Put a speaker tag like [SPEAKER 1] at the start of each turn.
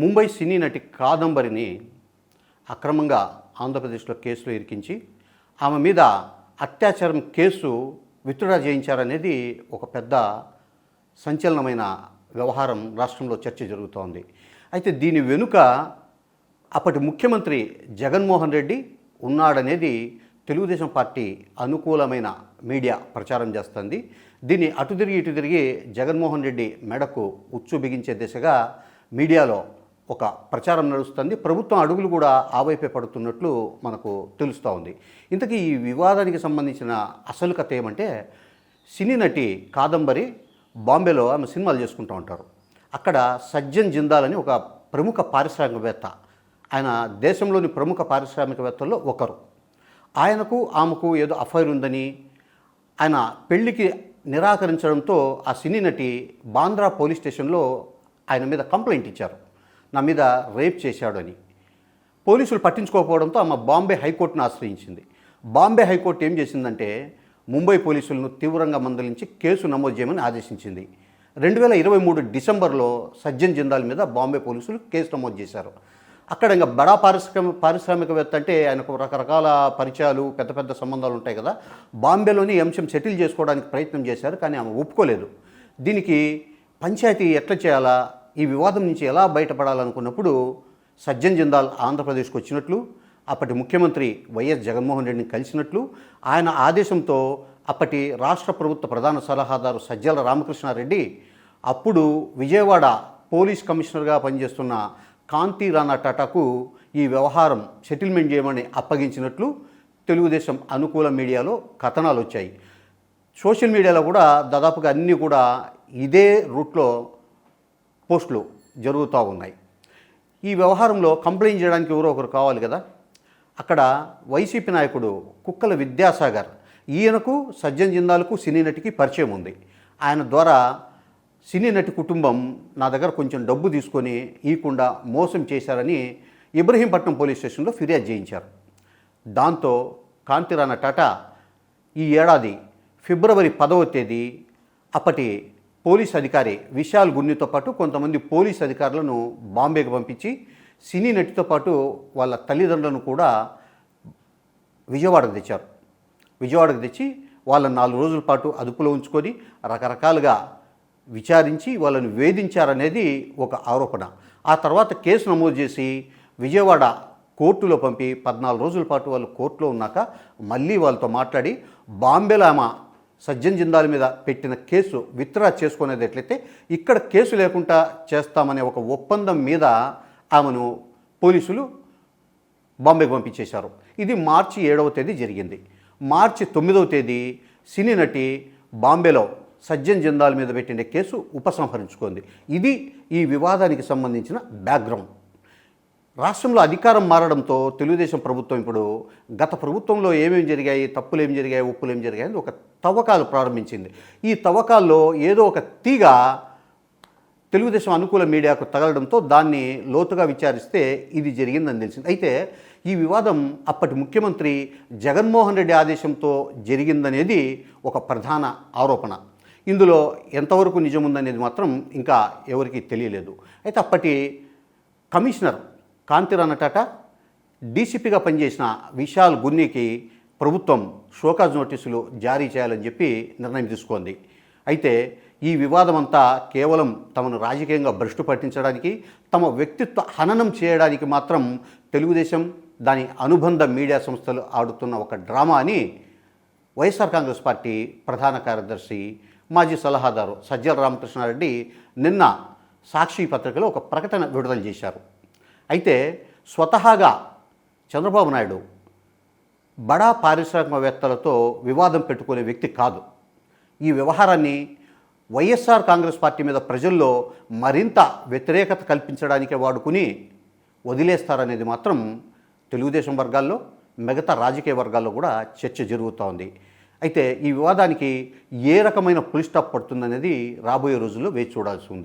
[SPEAKER 1] ముంబై సినీ నటి కాదంబరిని అక్రమంగా ఆంధ్రప్రదేశ్లో కేసులో ఇరికించి ఆమె మీద అత్యాచారం కేసు విత్డ్రా చేయించారనేది ఒక పెద్ద సంచలనమైన వ్యవహారం రాష్ట్రంలో చర్చ జరుగుతోంది. అయితే దీని వెనుక అప్పటి ముఖ్యమంత్రి జగన్మోహన్ రెడ్డి ఉన్నాడనేది తెలుగుదేశం పార్టీ అనుకూలమైన మీడియా ప్రచారం చేస్తుంది. దీన్ని అటు తిరిగి ఇటు తిరిగి జగన్మోహన్ రెడ్డి మెడకు ఉచ్చు బిగించే దిశగా మీడియాలో ఒక ప్రచారం నడుస్తుంది. ప్రభుత్వం అడుగులు కూడా ఆ వైపే పడుతున్నట్లు మనకు తెలుస్తూ ఉంది. ఇంతకీ ఈ వివాదానికి సంబంధించిన అసలు కథ ఏమంటే సినీ నటి కాదంబరి బాంబేలో ఆమె సినిమాలు చేసుకుంటూ ఉంటారు. అక్కడ సజ్జన్ జిందాల్ అని ఒక ప్రముఖ పారిశ్రామికవేత్త ఆయన దేశంలోని ప్రముఖ పారిశ్రామికవేత్తల్లో ఒకరు. ఆయనకు ఆమెకు ఏదో అఫైర్ ఉందని ఆయన పెళ్ళికి నిరాకరించడంతో ఆ సినీ నటి బాంద్రా పోలీస్ స్టేషన్లో ఆయన మీద కంప్లైంట్ ఇచ్చారు. నా మీద రేప్ చేశాడు అని. పోలీసులు పట్టించుకోకపోవడంతో ఆమె బాంబే హైకోర్టును ఆశ్రయించింది. బాంబే హైకోర్టు ఏం చేసిందంటే ముంబై పోలీసులను తీవ్రంగా మందలించి కేసు నమోదు చేయమని ఆదేశించింది. రెండు వేల ఇరవై మూడు డిసెంబర్లో సజ్జన్ జిందాల్ మీద బాంబే పోలీసులు కేసు నమోదు చేశారు. అక్కడ ఇంకా బడా పారిశ్రామిక పారిశ్రామికవేత్త అంటే ఆయనకు రకరకాల పరిచయాలు పెద్ద పెద్ద సంబంధాలు ఉంటాయి కదా. బాంబేలోని అంశం సెటిల్ చేసుకోవడానికి ప్రయత్నం చేశారు కానీ ఆమె ఒప్పుకోలేదు. దీనికి పంచాయతీ ఎట్లా చేయాలా? ఈ వివాదం నుంచి ఎలా బయటపడాలనుకున్నప్పుడు సజ్జన్ జిందాల్ ఆంధ్రప్రదేశ్కు వచ్చినట్లు అప్పటి ముఖ్యమంత్రి వైఎస్ జగన్మోహన్ రెడ్డిని కలిసినట్లు ఆయన ఆదేశంతో అప్పటి రాష్ట్ర ప్రభుత్వ ప్రధాన సలహాదారు సజ్జల రామకృష్ణారెడ్డి అప్పుడు విజయవాడ పోలీస్ కమిషనర్గా పనిచేస్తున్న కాంతి రాణా టాటాకు ఈ వ్యవహారం సెటిల్మెంట్ చేయమని అప్పగించినట్లు తెలుగుదేశం అనుకూల మీడియాలో కథనాలు వచ్చాయి. సోషల్ మీడియాలో కూడా దాదాపుగా అన్నీ కూడా ఇదే రూట్లో పోస్టులు జరుగుతూ ఉన్నాయి. ఈ వ్యవహారంలో కంప్లైంట్ చేయడానికి ఎవరో ఒకరు కావాలి కదా? అక్కడ వైసీపీ నాయకుడు కుక్కల విద్యాసాగర్ ఈయనకు సజ్జన్ జిందాలకు సినీ నటికి పరిచయం ఉంది. ఆయన ద్వారా సినీ నటి కుటుంబం నా దగ్గర కొంచెం డబ్బు తీసుకొని ఈకుండా మోసం చేశారని ఇబ్రహీంపట్నం పోలీస్ స్టేషన్లో ఫిర్యాదు చేయించారు. దాంతో కాంతిరాణ టాటా ఈ ఏడాది ఫిబ్రవరి పదవ తేదీ అప్పటి పోలీస్ అధికారి విశాల్ గున్నితో పాటు కొంతమంది పోలీస్ అధికారులను బాంబేకి పంపించి సినీ నటితో పాటు వాళ్ళ తల్లిదండ్రులను కూడా విజయవాడకు తెచ్చారు. విజయవాడకు తెచ్చి వాళ్ళని నాలుగు రోజుల పాటు అదుపులో ఉంచుకొని రకరకాలుగా విచారించి వాళ్ళని వేధించారనేది ఒక ఆరోపణ. ఆ తర్వాత కేసు నమోదు చేసి విజయవాడ కోర్టులో పంపి పద్నాలుగు రోజుల పాటు వాళ్ళు కోర్టులో ఉన్నాక మళ్ళీ వాళ్ళతో మాట్లాడి బాంబేలో ఆమె సజ్జన్ జిందాల్ మీద పెట్టిన కేసు విత్డ్రా చేసుకునేది ఎట్లయితే ఇక్కడ కేసు లేకుండా చేస్తామనే ఒక ఒప్పందం మీద ఆమెను పోలీసులు బాంబేకి పంపించేశారు. ఇది మార్చి ఏడవ తేదీ జరిగింది. మార్చి తొమ్మిదవ తేదీ సినీ నటి బాంబేలో సజ్జన్ జిందాల్ మీద పెట్టిన కేసు ఉపసంహరించుకుంది. ఇది ఈ వివాదానికి సంబంధించిన బ్యాక్గ్రౌండ్. రాష్ట్రంలో అధికారం మారడంతో తెలుగుదేశం ప్రభుత్వం ఇప్పుడు గత ప్రభుత్వంలో ఏమేమి జరిగాయి తప్పులు ఏం జరిగాయి ఉప్పులు ఏం జరిగాయి అని ఒక తవ్వకాలు ప్రారంభించింది. ఈ తవ్వకాల్లో ఏదో ఒక తీగ తెలుగుదేశం అనుకూల మీడియాకు తగలడంతో దాన్ని లోతుగా విచారిస్తే ఇది జరిగిందని తెలిసింది. అయితే ఈ వివాదం అప్పటి ముఖ్యమంత్రి జగన్మోహన్ రెడ్డి ఆదేశంతో జరిగిందనేది ఒక ప్రధాన ఆరోపణ. ఇందులో ఎంతవరకు నిజముందనేది మాత్రం ఇంకా ఎవరికీ తెలియలేదు. అయితే అప్పటి కమిషనర్ కాంతిరాణ టాటా డీసీపీగా పనిచేసిన విశాల్ గున్నీకి ప్రభుత్వం షోకాజ్ నోటీసులు జారీ చేయాలని చెప్పి నిర్ణయం తీసుకుంది. అయితే ఈ వివాదం అంతా కేవలం తమను రాజకీయంగా భ్రష్టు పట్టించడానికి తమ వ్యక్తిత్వ హననం చేయడానికి మాత్రం తెలుగుదేశం దాని అనుబంధ మీడియా సంస్థలు ఆడుతున్న ఒక డ్రామా అని వైఎస్ఆర్ కాంగ్రెస్ పార్టీ ప్రధాన కార్యదర్శి మాజీ సలహాదారు సజ్జల రామకృష్ణారెడ్డి నిన్న సాక్షి పత్రికలో ఒక ప్రకటన విడుదల చేశారు. అయితే స్వతహాగా చంద్రబాబు నాయుడు బడా పారిశ్రామికవేత్తలతో వివాదం పెట్టుకునే వ్యక్తి కాదు. ఈ వ్యవహారాన్ని వైఎస్ఆర్ కాంగ్రెస్ పార్టీ మీద ప్రజల్లో మరింత వ్యతిరేకత కల్పించడానికే వాడుకుని వదిలేస్తారనేది మాత్రం తెలుగుదేశం వర్గాల్లో మిగతా రాజకీయ వర్గాల్లో కూడా చర్చ జరుగుతూ ఉంది. అయితే ఈ వివాదానికి ఏ రకమైన పులి స్టాప్ పడుతుందనేది రాబోయే రోజుల్లో వేచి చూడాల్సి ఉంది.